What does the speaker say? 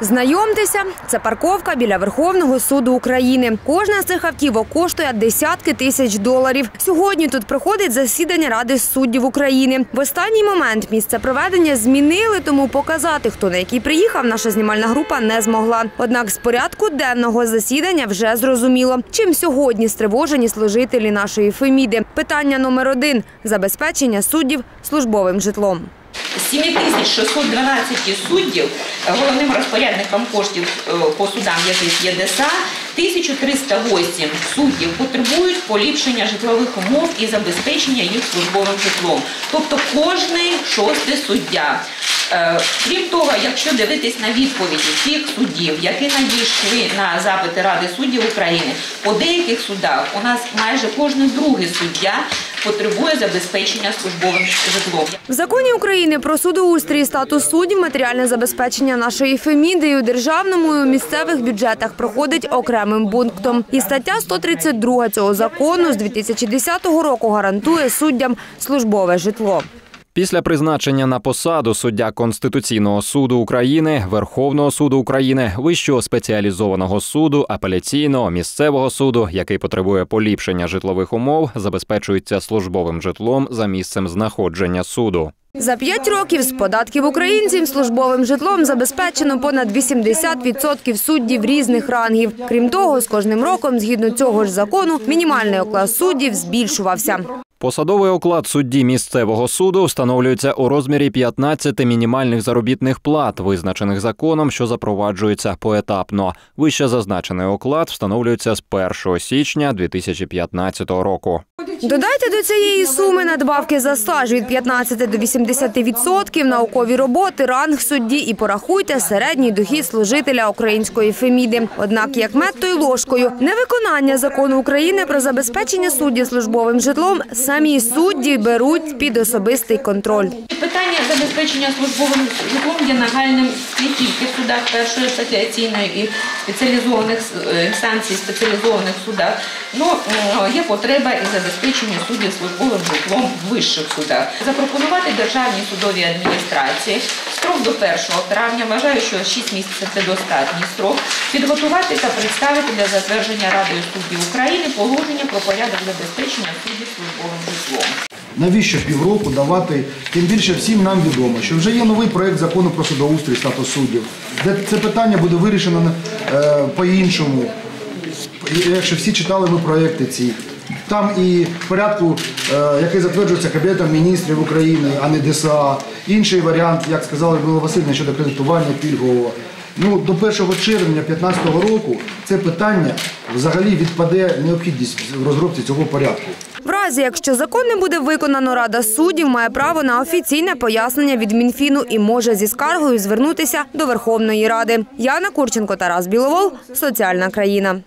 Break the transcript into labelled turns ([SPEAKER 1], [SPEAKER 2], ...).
[SPEAKER 1] Знайомтеся, це парковка біля Верховного суду України. Кожна з цих автівок коштує десятки тисяч доларів. Сьогодні тут проходить засідання Ради суддів України. В останній момент місце проведення змінили, тому показати, хто на який приїхав, наша знімальна група не змогла. Однак з порядку денного засідання вже зрозуміло, чим сьогодні стривожені служителі нашої Феміди. Питання номер один забезпечення суддів службовим житлом.
[SPEAKER 2] З 7612 суддів головним розпорядником коштів е, по судам, є ДСА, 1308 суддів потребують поліпшення житлових умов і забезпечення їх службовим житлом. Тобто кожний шостий суддя. Е, Крім того, якщо дивитись на відповіді тих суддів, які надійшли на запити Ради суддів України, по деяких судах у нас майже кожен другий суддя потребує забезпечення службовим житлом.
[SPEAKER 1] В законі України про судоустрій статус суддів матеріальне забезпечення нашої Феміди і у державному і у місцевих бюджетах проходить окремим пунктом. І стаття 132 цього закону з 2010 року гарантує суддям службове житло.
[SPEAKER 3] Після призначення на посаду суддя Конституційного суду України, Верховного суду України, Вищого спеціалізованого суду, апеляційного місцевого суду, який потребує поліпшення житлових умов, забезпечується службовим житлом за місцем знаходження суду.
[SPEAKER 1] За п'ять років з податків українців службовим житлом забезпечено понад 80% суддів різних рангів. Крім того, з кожним роком, згідно цього ж закону, мінімальний оклад суддів збільшувався.
[SPEAKER 3] Посадовий оклад судді місцевого суду встановлюється у розмірі 15 мінімальних заробітних плат, визначених законом, що запроваджується поетапно. Вище зазначений оклад встановлюється з 1 січня 2015 року.
[SPEAKER 1] Додайте до цієї суми надбавки за стаж від 15 до 80%, наукові роботи, ранг судді і порахуйте середній дохід служителя української Феміди. Однак, як мед, то й ложкою, невиконання закону України про забезпечення суддів службовим житлом самі судді беруть під особистий контроль.
[SPEAKER 2] Забезпечення службовим житлом є нагальним не тільки в судах першої апеляційної і спеціалізованих е, інстанцій, спеціалізованих судах, але є потреба і забезпечення суддів службовим житлом в вищих судах. Запропонувати державній судовій адміністрації строк до 1 травня, вважаю, що 6 місяців це достатній строк, підготувати та представити для затвердження Радою суддів України положення про порядок забезпечення суддів службовим житлом.
[SPEAKER 4] Навіщо півроку давати? Тим більше всім нам відомо, що вже є новий проект закону про судоустрій статус суддів, де це питання буде вирішено е, по-іншому. Якщо всі читали ми проекти ці. Там і в порядку, е, який затверджується Кабінетом міністрів України, а не ДСА. Інший варіант, як сказала Людмила Васильівна, щодо кредитування пільгового. Ну, до 1 червня 2015 року це питання взагалі відпаде необхідність в розробці цього порядку.
[SPEAKER 1] Разі, якщо закон не буде виконано, Рада суддів має право на офіційне пояснення від Мінфіну і може зі скаргою звернутися до Верховної Ради. Яна Курченко, Тарас Біловол, Соціальна країна.